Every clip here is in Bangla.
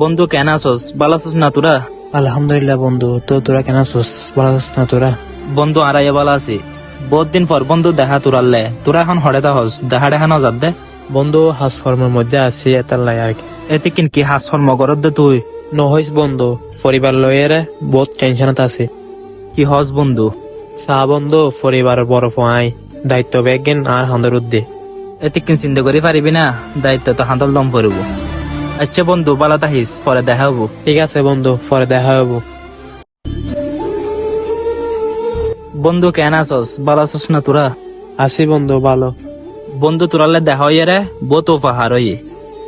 বন্ধু কেন আসস? ভালো আছস না তোরা? আলহামদুলিল্লাহ বন্ধু তো তোরা কেন আছিস ভালো আছিস না তোরা? বন্ধু আড়াইয়া ভালো আছি। বহুত দিন পর বন্ধু দেখা তোরালে তোরা এখন হরে হস দেখা দেখা নজার দে। বন্ধু হাস কর্মের মধ্যে আছি এটার লাই আর কি। এতে কিন কি হাস ফর্ম করত দে তুই? নহইস বন্ধু পরিবার লয়ের বহুত টেনশনত আছে। কি হস বন্ধু? চাহ বন্ধু পরিবারের বড় ফোয়াই দায়িত্ব বেগেন আর হান্দর উদ্দে। এতে কিন চিন্তা করি পারিবি না? দায়িত্ব তো হাতল দম পড়ব। আচ্ছা বন্ধু ভালো থাকিস পরে দেখা হব। ঠিক আছে বন্ধু পরে দেখা হব। বন্ধু কেন আসস? ভালো আছস না তোরা? আছি বন্ধু ভালো। বন্ধু তোরালে দেখা হইয়ে রে বহুত উপহার হইয়ে।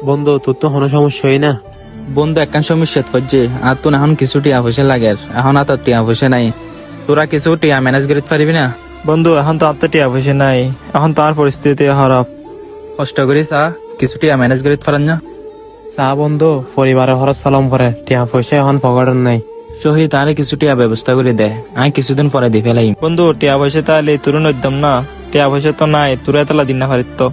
বন্ধু তোর তো কোনো সমস্যা হয় না। বন্ধু একখান সমস্যা করছে আর তোর এখন কিছু টিয়া পয়সা লাগে এখন আর তোর টিয়া পয়সা নাই। তোরা কিছু টিয়া ম্যানেজ করতে পারবি না? বন্ধু এখন তো আত্মা টিয়া পয়সা নাই এখন তার পরিস্থিতি খারাপ। কষ্ট করিস আ? কিছু টিয়া ম্যানেজ করতে পারেন না? চাহ বন্ধু পরিবারের হর সালাম করে টিয়া পয়সা এখন ফগাড়ের নাই। সহি তাহলে কিছু টিয়া ব্যবস্থা করে দে। আমি কিছুদিন পরে দি ফেলাই বন্ধু টিয়া পয়সা তাহলে তোর নদ্যম না? টিয়া পয়সা তো নাই তোর এতলা দিন না পারিত তো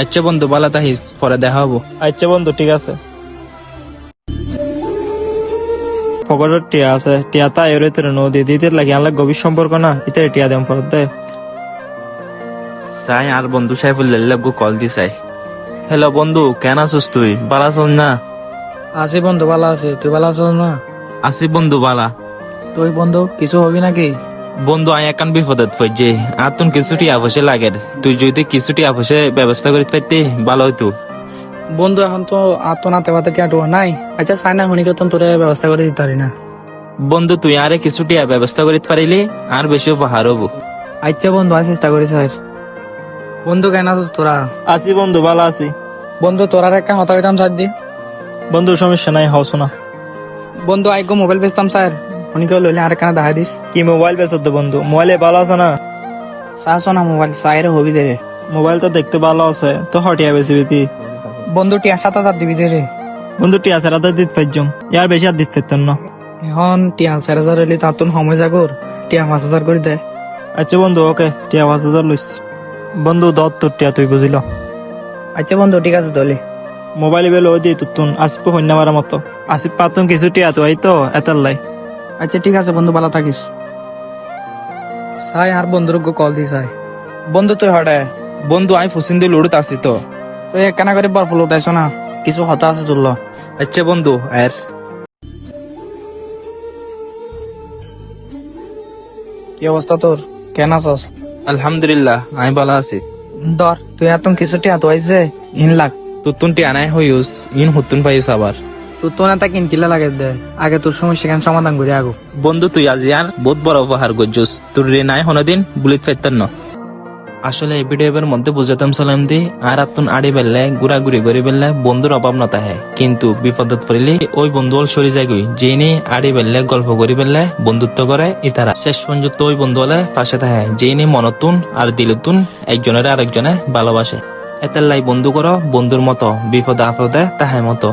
আচ্ছা বন্ধু ভালো থাকিস পরে দেখা হব। আচ্ছা বন্ধু ঠিক আছে। ফগরের টিয়া আছে টিয়া তা এর তোর নদী দিতে লাগে আনলে গভীর সম্পর্ক না? ইতারে টিয়া দেম পর দে। সাই আর বন্ধু সাইফুল্লাহ লাগু কল দি সাই হ্যালো বন্ধু কেন আছিস তুই? ভালো আছিস না? আছি বন্ধু ভালো আছে। তুই ভালো আছো না? আছি বন্ধু বালা তুই বন্ধু কিছু হবি নাকি? বন্ধু আই একান বিপদত পড়ছে। আর তুন কিছু টিয়া পয়সা লাগে। তুই যদি কিছু টিয়া পয়সা ব্যবস্থা করতে পারতি ভালো হইতো। বন্ধু এখন তো আর তো নাতে পাতে কেটু নাই? আচ্ছা চাই না শুনি কেতন তোরে ব্যবস্থা করে দিতে পারি না? বন্ধু তুই আরে কিছু টিয়া ব্যবস্থা করতে পারিলি আর বেশি উপহার হব। আচ্ছা বন্ধু আজ চেষ্টা করি স্যার। বন্ধু কেন আছিস তোরা? আছি বন্ধু ভালো আছি। বন্ধু তোরার একটা হতা হইতাম স্যার দি বন্ধু সমস্যা নাই হস না বন্ধু আইগো মোবাইল বেচতাম স্যার। শুনি কেউ লইলে আর একটা দেখা দিস। কি মোবাইল বেচত দে বন্ধু? মোবাইলে ভালো আছে না? চাস না মোবাইল চাইরে হবি দে। মোবাইল তো দেখতে ভালো আছে তো হটিয়া বেশি বেশি বন্ধু টিয়া সাত হাজার দিবি দে রে। বন্ধু টিয়া সেরা তো দিতে পারছম ইয়ার বেশি আর দিতে পারতেন না। এখন টিয়া চার হাজার এলি তার সময় জাগর টিয়া পাঁচ হাজার করে দে। আচ্ছা বন্ধু ওকে। টিয়া পাঁচ হাজার লইস। বন্ধু দত তোর টিয়া তুই বুঝিল। আচ্ছা বন্ধু ঠিক আছে দলি মোবাইল বেল ও দিয়ে তুতুন আসিপ হইনা মারা মতো। আসিপ পাতুন কিছু টিয়া তো এই তো এতার লাই। আচ্ছা ঠিক আছে বন্ধু ভালো থাকিস। সাই আর বন্ধুর কল দি সাই। বন্ধু তুই হটে বন্ধু আমি ফুসিন্দি লুড়ত আছি তো। তুই একখানা করে বরফ লোতাইছ না? কিছু হতা আছে তুললো আচ্ছা বন্ধু আর কি অবস্থা তোর? কেন আছস? আলহামদুলিল্লাহ আমি ভালো আছি। ধর তুই এত কিছু টিয়া তো আইছে ইন লাখ তুতুন টিয়া নাই হইউস ইন হুতুন পাইউস আবার। তো না তা কিন কিলা লাগে দে আগে তোর সমস্যা কেন সমাধান করে আগো। বন্ধু তুই আজি আর বহুত বড় উপহার করছিস তোর রে নাই হনদিন বুলিত ফেরতেন না আসলে এই ভিডিওর মধ্যে বুঝাতাম, সালাম দি, আর আতুন আড়ি বেললে ঘুরাঘুরি করে বেললে বন্ধুর অভাব না হয় কিন্তু বিপদত পড়িলে ওই বন্ধু হল সরি যায় গই যিনি আড়ি বেললে, গল্প করি বেললে বন্ধুত্ব করে ইতারা। শেষ পর্যন্ত ওই বন্ধু হলে পাশে থাকে যিনি মনতুন আর দিলতুন একজনের আরেকজনে ভালোবাসে। এতের লাই বন্ধু করো, বন্ধুর মতো, বিপদে আপদে তাহার মতো।